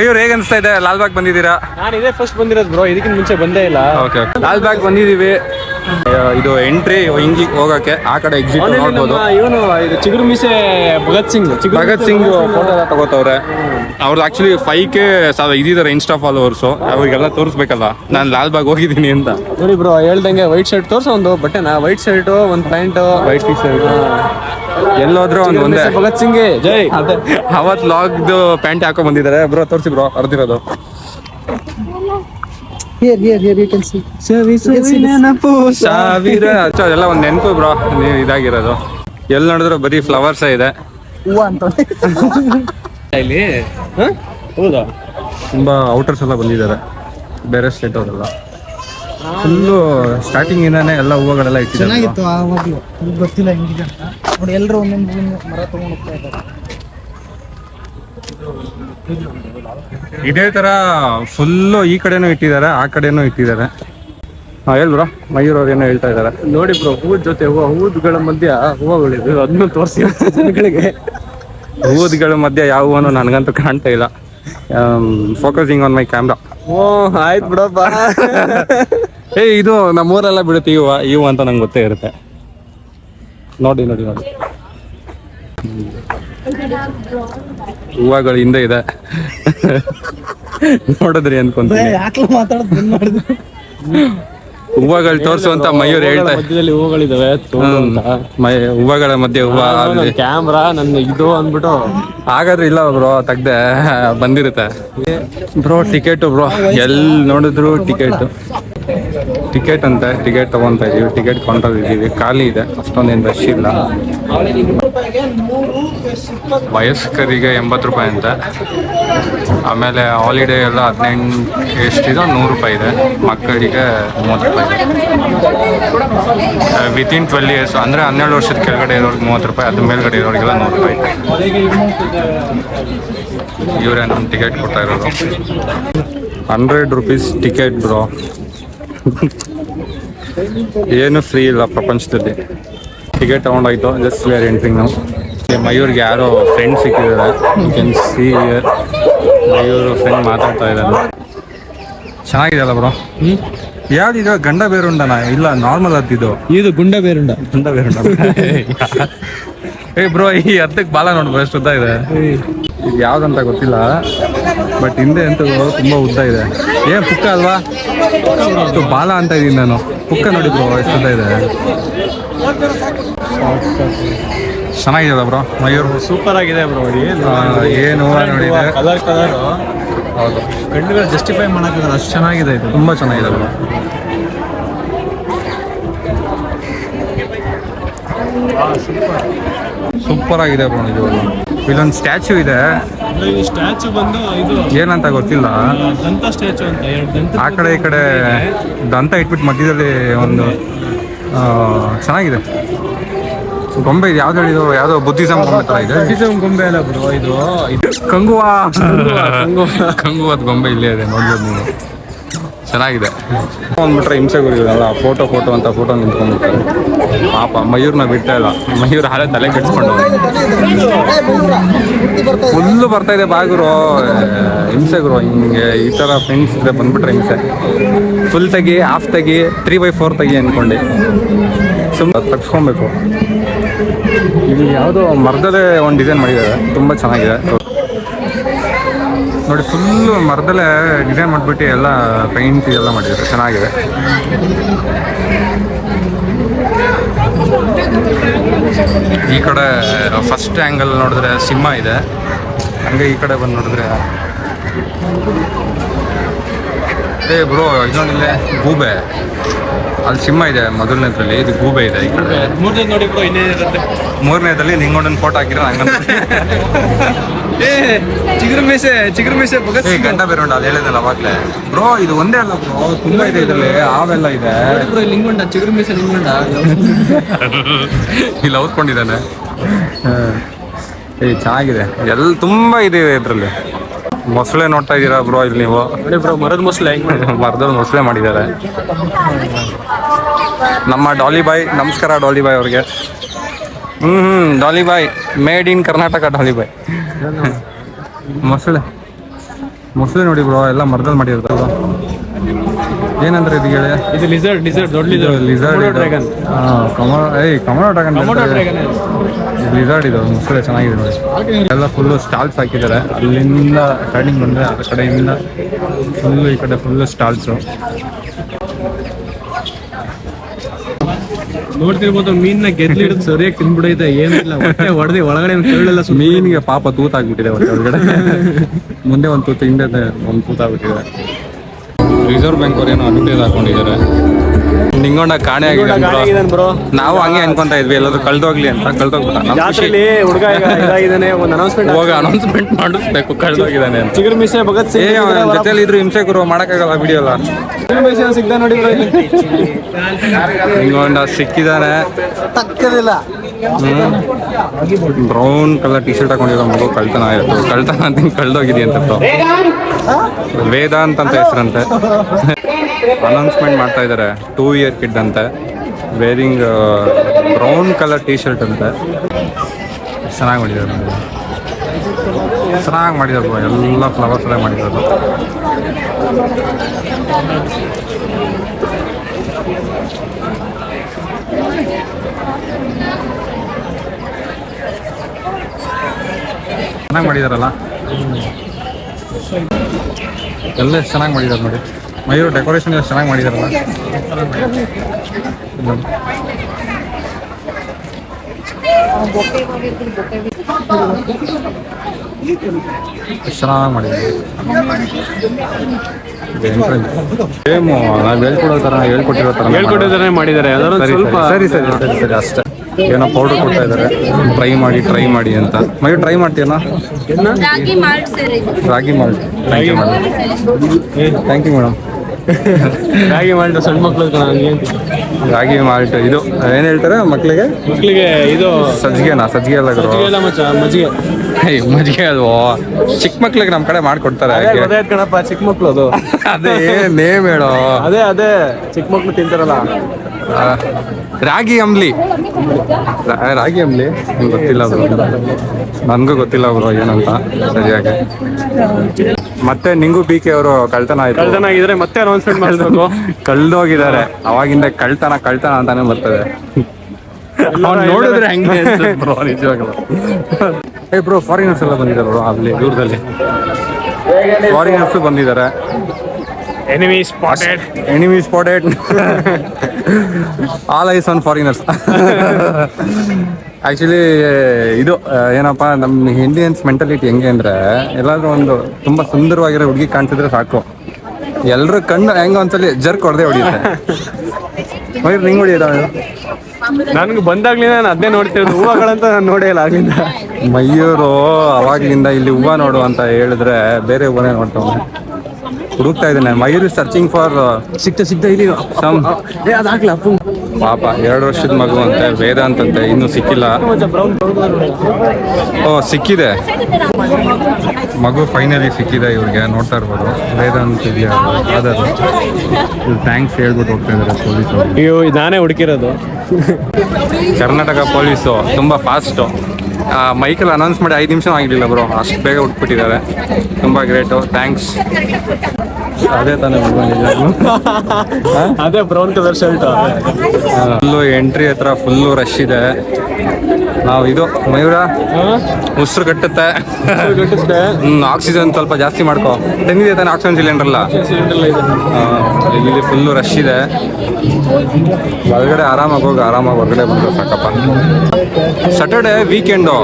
ಮಯೂರ್ ಹೇಗೆ ಅನಿಸ್ತಾ ಇದೆ? ಲಾಲ್ಬಾಗ್ ಬಂದಿದ್ದೀರಾ? ನಾನು ಇದೇ ಫಸ್ಟ್ ಬಂದಿರೋದು ಬ್ರೋ ಇದಕ್ಕಿಂತ ಮುಂಚೆ ಬಂದೇ ಇಲ್ಲ. ಓಕೆ ಲಾಲ್ಬಾಗ್ ಬಂದಿದ್ದೀವಿ. ಇದು ಎಂಟ್ರಿ ಹಿಂಗಿ ಹೋಗಕ್ಕೆ ಆ ಕಡೆ ಎಕ್ಸಿಟ್ ನೋಡ್ಬೋದು. ಇವನು ಇದು ಚಿಗುರು ಮೀಸೆ ಭಗತ್ ಸಿಂಗ್ ಭಗತ್ ಸಿಂಗ್ ಫೋಟೋ ಎಲ್ಲ ತಗೋತವ್ರೆ. ಅವ್ರದ್ದು ಆಕ್ಚುಲಿ ಫೈವ್ ಕೆ ಸಾವಿರ ಇದಿದ್ದಾರೆ ಇನ್ಸ್ಟಾ ಫಾಲೋವರ್ಸು ಅವ್ರಿಗೆಲ್ಲ ತೋರಿಸ್ಬೇಕಲ್ಲ. ನಾನು ಲಾಲ್ಬಾಗ್ ಹೋಗಿದ್ದೀನಿ ಅಂತ. ನೋಡಿ ಬ್ರೋ ಹೇಳ್ದಂಗೆ ವೈಟ್ ಶರ್ಟ್ ತೋರ್ಸ ಒಂದು ಬಟ್ಟೆನ? ವೈಟ್ ಶರ್ಟ್ ಒಂದು ಪ್ಯಾಂಟ್ ವೈಟ್ ಟಿ ಶರ್ಟ್ ಎಲ್ಲೋದ್ರೂ ಒಂದು ಒಂದೇ. ಭಗತ್ ಸಿಂಗ್. ಜೈ. ಅವತ್ತು ಅವತ್ ಲಾಗ್ದು ಪ್ಯಾಂಟ್ ಹಾಕೋ ಬಂದಿದ್ದಾರೆ. ಬ್ರೋ ತೋರಿಸಿ ಬ್ರೋ ಅರ್ದಿರೋದು. Here, here, here you can see. ನೆನಪು. ಸಾವಿರ. ಅಚ್ಚ, ಎಲ್ಲ ಒಂದು ನೆನಪು ಬ್ರೋ. ನೀವು ಇದಾಗಿರೋದು. ಎಲ್ಲಿ ನೋಡಿದ್ರು ಬರೀ ಫ್ಲವರ್ಸ್ ಇದೆ. ಹೂವ ಅಂತ. ಇಲ್ಲಿ ಹೌದಾ? ತುಂಬಾ ಔಟರ್ಸ್ ಎಲ್ಲ ಬಂದಿದ್ದಾರೆ. ಬೇರೆ ಸ್ಟೇಟ್ ಅವರೆಲ್ಲ. ಫುಲ್ಲು ಸ್ಟಾರ್ಟಿಂಗ್ ಇಂದಾನೆ ಎಲ್ಲ ಹೂವುಗಳೆಲ್ಲ ಇಟ್ಟಿದ್ದಾರೆ ಚೆನ್ನಾಗಿತ್ತು ಆ ಈಗ ಗೊತ್ತಿಲ್ಲ ಹೆಂಗಿದೆ ಅಂತ. ನೋಡಿ ಎಲ್ಲರೂ ಒಂದೊಂದು ಹೂವಿನ ಮರ ತಗೊಂಡು ಹೋಗ್ತಾ ಇದ್ದಾರೆ. ಇದೇ ತರ ಫುಲ್ಲು ಈ ಕಡೆನೂ ಇಟ್ಟಿದ್ದಾರೆ ಆ ಕಡೆನೂ ಇಟ್ಟಿದ್ದಾರೆ. ಹಾ ಹೇಳಿ ಬ್ರೋ ಮಯೂರ್ ಅವ್ರು ಏನೋ ಹೇಳ್ತಾ ಇದ್ದಾರೆ. ನೋಡಿ ಬ್ರೋ ಹೂದ್ ಜೊತೆ ಹೂವು ಹೂವುಗಳ ಮಧ್ಯ ಹೂವುಗಳಿವೆ ಅದನ್ನು ತೋರಿಸಿ ಜನಗಳಿಗೆ. ಹೂವುಗಳ ಮಧ್ಯೆ ಯಾವ ಹೂವನು ನನಗಂತೂ ಕಾಣ್ತಾ ಇಲ್ಲ. ಫೋಕಸಿಂಗ್ ಆನ್ ಮೈ ಕ್ಯಾಮ್ರಾ ಓ ಆಯ್ತು ಬಿಡಪ್ಪ ಏ ಇದು ನಮ್ಮೂರೆಲ್ಲ ಬಿಡುತ್ತೆ ಇವ ಇವು ಅಂತ ನಂಗೆ ಗೊತ್ತೇ ಇರುತ್ತೆ. ನೋಡಿ ನೋಡಿ ನೋಡಿ. ಹೂವಗಳು ಹಿಂದೆ ಇದೆ. ನೋಡಿದ್ರಿ ಅನ್ಕೊಂತೀನಿ. ಹೂವಗಳು ತೋರಿಸುವಂತ ಮಯೂರ್ ಹೇಳ್ತಾ ಮಧ್ಯದಲ್ಲಿ ಹೂವುಗಳಿದಾವೆ ಮೈ ಹೂವಗಳ ಮಧ್ಯೆ ಹೂವ. ಕ್ಯಾಮ್ರಾ ನನ್ನ ಇದು ಅಂದ್ಬಿಟ್ಟು ಹಾಗಾದ್ರೆ ಇಲ್ಲ ಬ್ರೋ ತೆಗ್ದೆ ಬಂದಿರುತ್ತೆ. ಬ್ರೋ ಟಿಕೆಟ್ ಬ್ರೋ ಎಲ್ಲಿ ನೋಡಿದ್ರು ಟಿಕೆಟ್. ಟಿಕೆಟ್ ಅಂತ, ಟಿಕೆಟ್ ತಗೊಂತ ಇದೀವಿ, ಟಿಕೆಟ್ ಕೌಂಟರ್ ಇದೀವಿ, ಖಾಲಿ ಇದೆ, ಅಷ್ಟೊಂದೇನು ರಶ್ ಇಲ್ಲ. ವಯಸ್ಕರಿಗೆ ಎಂಬತ್ತು ರೂಪಾಯಿ ಅಂತ. ಆಮೇಲೆ ಹಾಲಿಡೇ ಎಲ್ಲ ಹದಿನೆಂಟು ಎಷ್ಟಿದೆ ನೂರು ರೂಪಾಯಿ ಇದೆ, ಮಕ್ಕಳಿಗೆ ಮೂವತ್ತು ರೂಪಾಯಿ ಇದೆ. ವಿತಿನ್ ಟ್ವೆಲ್ ಇಯರ್ಸ್ ಅಂದರೆ ಹನ್ನೆರಡು ವರ್ಷದ ಕೆಳಗಡೆ ಇರೋರಿಗೆ ಮೂವತ್ತು ರೂಪಾಯಿ, ಅದ್ರ ಮೇಲ್ಗಡೆ ಇರೋರಿಗೆಲ್ಲ ನೂರು ರೂಪಾಯಿ ಇವರೇ ನಮ್ಮ ಟಿಕೆಟ್ ಕೊಡ್ತಾ ಇರೋದು? ಹಂಡ್ರೆಡ್ ರುಪೀಸ್ ಟಿಕೆಟ್ ಬ್ರೋ ಏನು ಫ್ರೀ ಇಲ್ಲ ಪ್ರಪಂಚದಲ್ಲಿ. ಟಿಕೆಟ್ ತಗೊಂಡೋಯ್ತು ಜಸ್ಟ್ ವಿ ಆರ್ ಎಂಟ್ರಿಂಗ್ ನಾವು. ಮಯೂರ್ಗೆ ಯಾರೋ ಫ್ರೆಂಡ್ ಸಿಕ್ಕಿದ್ದಾರೆ. You can see Mayur friend ಮಾತಾಡ್ತಾ ಇದ್ದಾರೆ ಚೆನ್ನಾಗಿದೆಯಲ್ಲ ಬ್ರೋ ಯಾವ್ದಿದು ಗಂಡ ಬೇರುಂಡನ? ಇಲ್ಲ ನಾರ್ಮಲ್ ಅದ್ದಿದ್ದು ಇದು. ಗುಂಡ ಬೇರುಂಡ. ಗುಂಡ ಬೇರುಂಡ. ಏ ಬ್ರೋ ಈ ಅರ್ಧಕ್ಕೆ ಬಾಲ ನೋಡ್ಬೋ ಎಷ್ಟು ಉದ್ದ ಇದೆ. ಇದು ಯಾವ್ದಂತ ಗೊತ್ತಿಲ್ಲ. ಬಟ್ ಹಿಂದೆ ಅಂತ ತುಂಬ ಉದ್ದ ಇದೆ. ಏನು ಪುಕ್ಕ ಅಲ್ವಾ? ಅಷ್ಟು ಬಾಲ ಅಂತ ಇದ್ದೀನಿ ನಾನು. ಪುಕ್ಕ ನೋಡಿ ಬ್ರೋ ಎಷ್ಟು ಉದ್ದ ಇದೆ. ಚೆನ್ನಾಗಿದೆ ಬ್ರೋ ಮಯೂರ್? ಸೂಪರ್ ಆಗಿದೆ ಬ್ರೋ ಏನು ನೋಡಿದೆ? ಕಲರ್ ಕಲರ್ ಹೌದು. ಕಣ್ಣುಗಳು ಜಸ್ಟಿಫೈ ಮಾಡೋಕ್ಕಾಗಲ್ಲ ಅಷ್ಟು ಚೆನ್ನಾಗಿದೆ ಇದು. ತುಂಬಾ ಚೆನ್ನಾಗಿದೆ ಬ್ರೋ ಸೂಪರ್ ಆಗಿದೆ ಬ್ರೋ ಇದು. ಇಲ್ಲೊಂದು ಸ್ಟ್ಯಾಚು ಇದೆ. ಸ್ಟ್ಯಾಚು ಬಂದು ಇದು ಏನಂತ ಗೊತ್ತಿಲ್ಲ. ದಂತ ಸ್ಟ್ಯಾಚು ಅಂತ ಆ ಕಡೆ ಈ ಕಡೆ ದಂತ ಇಟ್ಬಿಟ್ಟು ಮಧ್ಯದಲ್ಲಿ ಒಂದು ಆ, ಚೆನ್ನಾಗಿದೆ. ಗೊಂಬೆ ಇದು ಯಾವ್ದು ಹೇಳಿದ್ರು? ಯಾವ್ದೋ ಬುದ್ಧಿಸಮ್ ಗೊಂಬೆ ತರ ಇದೆ. ಬುದ್ಧಿಸಮ್ ಗೊಂಬೆ ಅಲ್ಲ ಬ್ರೋ ಇದು ಇದು. ಕಂಗುವ. ಕಂಗುವದ ಗೊಂಬೆ ಇಲ್ಲೇ ಇದೆ ನೋಡ್ಬೋದು ನೀವು. ಚೆನ್ನಾಗಿದೆ. ಅಂದ್ಬಿಟ್ರೆ ಹಿಂಸೆ ಗುರಿ ಫೋಟೋ ಫೋಟೋ ಅಂತ ಫೋಟೋ ನಿಂತ್ಕೊಂಡ್ಬಿಡ್ತಾರೆ. ಪಾಪ, ಮಯೂರ್ನ ಬಿಡ್ತಾ ಇಲ್ಲ. ಮಯೂರ್ ಹಾಲೆ ತಲೆ ಕೆಡ್ಸ್ಕೊಂಡು. ಫುಲ್ಲು ಬರ್ತಾ ಇದೆ ಬಾಗುರು ಹಿಂಸೆ ಗುರು. ಹಿಂಗೆ ಈ ಥರ ಫ್ರೆಂಡ್ಸ್ ಇದ್ರೆ ಬಂದ್ಬಿಟ್ರೆ ಹಿಂಸೆ. ಫುಲ್ ತೆಗಿ ಹಾಫ್ ತೆಗಿ ತ್ರೀ ಬೈ ಫೋರ್ ತೆಗಿ ಅಂದ್ಕೊಂಡು ಸುಮ್ಮನೆ ತಗ್ಸ್ಕೊಬೇಕು ಇಲ್ಲಿ ಯಾವುದೋ ಮರದಲ್ಲೇ ಒಂದು ಡಿಸೈನ್ ಮಾಡಿದ್ದಾರೆ. ತುಂಬ ಚೆನ್ನಾಗಿದೆ. ನೋಡಿ ಫುಲ್ಲು ಮರದಲ್ಲೇ ಡಿಸೈನ್ ಮಾಡಿಬಿಟ್ಟು ಎಲ್ಲ ಪೈಂಟ್ ಎಲ್ಲ ಮಾಡಿದ್ದಾರೆ. ಚೆನ್ನಾಗಿದೆ. ಈ ಕಡೆ ಫಸ್ಟ್ ಆ್ಯಂಗಲ್ ನೋಡಿದ್ರೆ ಸಿಂಹ ಇದೆ. ಹಂಗೆ ಈ ಕಡೆ ಬಂದು ನೋಡಿದ್ರೆ ಏ ಬ್ರೋ ಇನ್ನೊಂದಿಲ್ಲೇ ಗೂಬೆ. ಅಲ್ಲಿ ಸಿಂಹ ಇದೆ ಮೊದಲನೇದ್ರಲ್ಲಿ. ಇದು ಗೂಬೆ ಇದೆ ಈ ಕಡೆ ಮೂರನೇ ನೋಡಿ ಬ್ರೋ ಮೂರನೇದಲ್ಲಿ ನಿಂಗೊಂಡನ್ ಫೋಟೋ ಹಾಕಿರೋ ಹಂಗಂತ. ಏ ಚಿಗುರು ಮೀಸೆ ಚಿಗುರು ಮೀಸೆ ಭಗತ್ ಏ ಗಂಡ ಬೇರೆ ಉಂಟು ಅದು ಹೇಳಿದಲ್ಲ ಅವಾಗಲೇ. ಬ್ರೋ ಇದು ಒಂದೇ ಅಲ್ಲ ಬ್ರೋ ತುಂಬಾ ಇದೆ ಇದರಲ್ಲಿ ಆವೆಲ್ಲ ಇದೆ. ಬ್ರೋ ಲಿಂಗೊಂಡ ಚಿಗುರು ಮೀಸೆ ಲಿಂಗೊಂಡ ಇಲ್ಲಿ ಓದ್ಕೊಂಡಿದ್ದಾನೆ ಏ ಚೆನ್ನಾಗಿದೆ. ಎಲ್ಲ ತುಂಬಾ ಇದೆ ಇದರಲ್ಲಿ. ಮೊಸಳೆ ನೋಡ್ತಾ ಇದ್ದೀರಾ ಬ್ರೋ ಇಲ್ಲಿ ನೀವು? ಮರದ ಮೊಸಳೆ. ಮರದ ಮೊಸಳೆ ಮಾಡಿದ್ದಾರೆ. ನಮ್ಮ ಡಾಲಿ ಬಾಯ್ ನಮಸ್ಕಾರ ಡಾಲಿ ಬಾಯ್ ಅವ್ರಿಗೆ. ಹ್ಞೂ ಹ್ಞೂ Daali boy made in Karnataka Daali boy ಮೊಸಳೆ. ಮೊಸಳೆ ನೋಡಿ ಬ್ರೋ ಎಲ್ಲ ಮರದಲ್ಲಿ ಮಾಡಿರ್ತಾರ ಏನಂದ್ರೆ ಇದು ಹೇಳಿ? ಇದು ಲಿಸರ್ಡ್ ಲಿಸರ್ಡ್ ದೊಡ್ಡ ಇದು ಲಿಸರ್ಡ್ ಡ್ರ್ಯಾಗನ್ ಕಮೋ ಏಯ್ ಕಮಲ ಡ್ರ್ಯಾಗನ್ ಡ್ರ್ಯಾಗನ್ ಇದೆ ಒಂದು ಚೆನ್ನಾಗಿದೆ ನೋಡಿ. ಎಲ್ಲ ಫುಲ್ಲು ಸ್ಟಾಲ್ಸ್ ಹಾಕಿದ್ದಾರೆ. ಅಲ್ಲಿಂದ ಸ್ಟಾರ್ಟಿಂಗ್ ಬಂದರೆ ಆ ಕಡೆಯಿಂದ ಫುಲ್ಲು ಈ ಕಡೆ ಫುಲ್ಲು ಸ್ಟಾಲ್ಸು ನೋಡ್ತಿರ್ಬೋದು ಮೀನ್ನ ಗೆದ್ಲಿ ಹಿಡಿದು ಸರಿಯಾಗಿ ತಿನ್ಬಿಡೈತೆ ಏನಿಲ್ಲ. ಹೊಟ್ಟೆ ಹೊಡೆದಿ ಒಳಗಡೆ ಕೇಳಲ್ಲ ಮೀನಿಗೆ ಪಾಪ ತೂತಾಗ್ಬಿಟ್ಟಿದೆ ಹೊಟ್ಟೆ ಒಳಗಡೆ. ಮುಂದೆ ಒಂದು ತೂತು ಹಿಂದೆ ಒಂದು ತೂತಾಗ್ಬಿಟ್ಟಿದೆ. ರಿಸರ್ವ್ ಬ್ಯಾಂಕ್ ಅವ್ರು ಏನೋ ಅಡ್ವರ್ಟೈಸ್ ಹಾಕೊಂಡಿದ್ದಾರೆ. ನಿಂಗೊಂಡ ಕಾಣೆ ಆಗಿದೆ ಬ್ರೋ ನಾವು ಹಂಗೆ ಅನ್ಕೊಂತ ಇದ್ವಿ ಎಲ್ಲಾದ್ರೂ ಕಳ್ದೋಗ್ಲಿ ಅಂತ ಕಳ್ದೋಗ್ಬಿಟ್ಟ. ನಮ್ ಖುಷಿ. ಜಾತ್ರೆಲಿ ಹುಡುಗ ಇದಾಗಿದ್ದಾನೆ ಒಂದು ಅನೌನ್ಸ್ಮೆಂಟ್ ಹೋಗ ಅನೌನ್ಸ್ಮೆಂಟ್ ಮಾಡಿಸ್ಬೇಕು ಕಳ್ದೋಗಿದ್ದಾನೆ ಅಂತ. ಚಿಗುರು ಮಿಸೆ ಭಗತ್ ಸಿಂಗ್ ಜೊತೆಲಿ ಇದ್ರು ಹಿಂಸೆ ಗುರು ಮಾಡಕ್ಕಾಗಲ್ಲ ವಿಡಿಯೋ ಎಲ್ಲ. ಚಿಗುರು ಮಿಸೆ ಸಿಗ್ದ ನೋಡಿ ನಿಂಗೊಂಡ ಸಿಕ್ಕಿದಾನೆ. ತಕ್ಕದಿಲ್ಲ. ಬ್ರೌನ್ ಕಲರ್ ಟಿ ಶರ್ಟ್ ಹಾಕೊಂಡಿರೋ ಮಗು ಕಳ್ತನ ಇರುತ್ತೆ ಕಳ್ತನ ಅಂತ ಕಳ್ದೋಗಿದೆ ಅಂತ ವೇದಾಂತ್ ಅಂತ ಹೆಸರಂತೆ. ಅನೌನ್ಸ್ಮೆಂಟ್ ಮಾಡ್ತಾ ಇದ್ದಾರೆ ಟೂ ಇಯರ್ ಕಿಡ್ ಅಂತೆ. Wearing brown colour T shirt ಅಂತೆ. ಚೆನ್ನಾಗಿ ಮಾಡಿದ್ದಾರೆ ಚೆನ್ನಾಗಿ ಮಾಡಿದ್ದಾರೆ bro. ಎಲ್ಲ ಫ್ಲವರ್ಸ್ ಎಲ್ಲ ಮಾಡಿರೋದು ಚೆನ್ನಾಗಿ ಮಾಡಿದಾರಲ್ಲ? ಎಲ್ಲ ಎಷ್ಟು ಚೆನ್ನಾಗಿ ಮಾಡಿದಾರೆ ನೋಡಿ. ಮಯೂರು ಡೆಕೋರೇಷನ್ ಎಷ್ಟು ಚೆನ್ನಾಗಿ ಮಾಡಿದಾರಲ್ಲ? ಚೆನ್ನಾಗಿ ಮಾಡಿದ್ದಾರೆ ಹೇಳ್ಕೊಟ್ಟಿರೋ ನಾವು ಹೇಳ್ಕೊಡೋ ಥರ ಹೇಳ್ಕೊಟ್ಟಿರೋ ಥರ ಹೇಳ್ಕೊಟ್ಟಿದ್ದಾರೆ ಮಾಡಿದ್ದಾರೆ. ಸ್ವಲ್ಪ ಸರಿ ಸರಿ ಸರಿ ಸರಿ ಅಷ್ಟೇ. ಏನೋ ಪೌಡರ್ ಕೊಡ್ತಾ ಇದ್ದಾರೆ ಟ್ರೈ ಮಾಡಿ ಟ್ರೈ ಮಾಡಿ ಅಂತ. ಮೈ try ಮಾಡ್ತೀಯಲ್ಲ? Ragi malt thank you madam thank you madam ragi malt ಸಣ್ಣ ಮಕ್ಳು ರಾಗಿ ಮಾಲ್ಟ್ ಇದು ಏನು ಹೇಳ್ತಾರೆ ಮಕ್ಕಳಿಗೆ ಮಕ್ಳಿಗೆ ಇದು ಸಜ್ಜಿಗೆನಾ? ಸಜ್ಜಿಗೆ ಅಲ್ಲ ಗುರು ಮಜ್ಜಿಗೆ ಮಜ್ಜಿಗೆ. ಏಯ್, ಮಜ್ಜಿಗೆ ಅಲ್ವೋ? ಚಿಕ್ಕ ಮಕ್ಳಿಗೆ ನಮ್ಮ ಕಡೆ ಮಾಡ್ಕೊಡ್ತಾರೆ ಕಣಪ್ಪ ಚಿಕ್ಕ ಮಕ್ಳು ಅದು. ಅದೇ ನೇಮ್ ಹೇಳೋ? ಅದೇ ಅದೇ ಚಿಕ್ಕ ಮಕ್ಳು ತಿಂತಾರಲ್ಲ. ಆ, ರಾಗಿ ಅಂಬ್ಲಿ. ರಾಗಿ ಅಂಬ್ಲಿ? ನಿಮ್ಗೆ ಗೊತ್ತಿಲ್ಲ ಬ್ರೋ. ನನಗೂ ಗೊತ್ತಿಲ್ಲ ಬ್ರೋ ಏನಂತ ಸರಿಯಾಗಿ. ಮತ್ತೆ ನಿಂಗೂ ಬಿ ಕೆ ಅವರು ಕಳ್ತನ ಆಯ್ತು. ಕಳ್ತನ ಆಗಿದ್ರೆ ಮತ್ತೆ ಅನೌನ್ಸ್ಮೆಂಟ್ ಮಾಡಿಸ್ಬೇಕು. ಕಳ್ದೋಗಿದ್ದಾರೆ. ಅವಾಗಿಂದ ಕಳ್ತನ ಕಳ್ತನ ಅಂತಾನೆ ಬರ್ತದೆ. ನೋಡಿದ್ರೆ ಹಂಗೆ ಬ್ರೋ ನಿಜವಾಗ್ಲೂ. ಏ ಬ್ರೋ ಫಾರಿನರ್ಸ್ ಎಲ್ಲ ಬಂದಿದ್ದಾರೆ ಬ್ರೋ ಅಲ್ಲಿ ದೂರದಲ್ಲಿ. ಫಾರಿನರ್ಸ್ ಬಂದಿದ್ದಾರೆ. Enemy spotted enemy spotted all eyes on foreigners actually ಇದು ಏನಪ್ಪ ನಮ್ಮ ಇಂಡಿಯನ್ಸ್ ಮೆಂಟಾಲಿಟಿ ಹೆಂಗೆ ಅಂದರೆ ಎಲ್ಲಾದರೂ ಒಂದು ತುಂಬ ಸುಂದರವಾಗಿರೋ ಹುಡುಗಿ ಕಾಣ್ತಿದ್ರೆ ಸಾಕು. ಎಲ್ಲರೂ ಕಣ್ಣು ಹೆಂಗ ಒಂದ್ಸಲಿ ಜರ್ಕ್ ಹೊಡೆದೇ ಹೊಡಿಯುತ್ತೆ. ಮಯೂರ್ ನಿಂಗೆ ಹೊಡಿಯೋದ? ನನ್ಗೆ ಬಂದಾಗ್ಲಿಂದ ನಾನು ಅದನ್ನೇ ನೋಡ್ತಿರೋದು. ಹೂವಗಳಂತ ನಾನು ನೋಡೇ ಇಲ್ಲ ಆಗ್ಲಿಂದ. ಮಯೂರು ಅವಾಗ್ಲಿಂದ ಇಲ್ಲಿ ಹೂವ ನೋಡು ಅಂತ ಹೇಳಿದ್ರೆ ಬೇರೆ ಹೂವನೇ ನೋಡ್ತಾವನೆ. ಹುಡುಕ್ತಾ ಇದ್ದಾನೆ. ಮಯೂರ್ ಸರ್ಚಿಂಗ್ ಫಾರ್ ಸಿಕ್ತ ಸಿಕ್ತ ಇಲ್ಲಿ ಸಮ್ ಪಾಪ ಎರಡು ವರ್ಷದ ಮಗು ಅಂತೆ ವೇದಾಂತ್ ಅಂತೆ ಇನ್ನೂ ಸಿಕ್ಕಿಲ್ಲ. ಓ ಸಿಕ್ಕಿದೆ. ಮಗು ಫೈನಲಿ ಸಿಕ್ಕಿದೆ ಇವ್ರಿಗೆ ನೋಡ್ತಾ ಇರ್ಬೋದು. ವೇದಾಂತ್ ಇದೆಯಾ? ಆಧಾರ್ ಥ್ಯಾಂಕ್ಸ್ ಹೇಳ್ಬಿಟ್ಟು ಹೋಗ್ತಾ ಇದ್ದಾರೆ ಪೊಲೀಸ್ ಅಯ್ಯೋ ನಾನೇ ಹುಡುಕಿರೋದು. ಕರ್ನಾಟಕ ಪೊಲೀಸು ತುಂಬ ಫಾಸ್ಟು ಮೈಕಲ್ಲಿ ಅನೌನ್ಸ್ ಮಾಡಿ ಐದು ನಿಮಿಷ ಆಗಿರಲಿಲ್ಲ ಬ್ರೋ ಅಷ್ಟು ಬೇಗ ಹುಟ್ಬಿಟ್ಟಿದ್ದಾರೆ. ತುಂಬ ಗ್ರೇಟು ಥ್ಯಾಂಕ್ಸ್ ಅದೇ ತಾನೇ ಅದೇ brown colour shirt. Full entry ಹತ್ರ ಫುಲ್ಲು ರಶ್ ಇದೆ. ನಾವು ಇದು ಮಯೂರ ಉಸಿರು ಕಟ್ಟುತ್ತೆ. ಹ್ಮ್ ಆಕ್ಸಿಜನ್ ಸ್ವಲ್ಪ ಜಾಸ್ತಿ ಮಾಡ್ಕೋ. ತಂದಿದೆ ತಾನೆ ಆಕ್ಸಿಜನ್ ಸಿಲಿಂಡರ್ ಅಲ್ಲ ಇಲ್ಲಿ ಫುಲ್ಲು ರಶ್ ಇದೆ. ಒಳಗಡೆ ಆರಾಮಾಗಿ ಹೋಗಿ ಆರಾಮಾಗಿ ಹೊರಗಡೆ ಬಂದ್ರೆ ಸಾಕಪ್ಪ. ಸ್ಯಾಟರ್ಡೆ ವೀಕೆಂಡು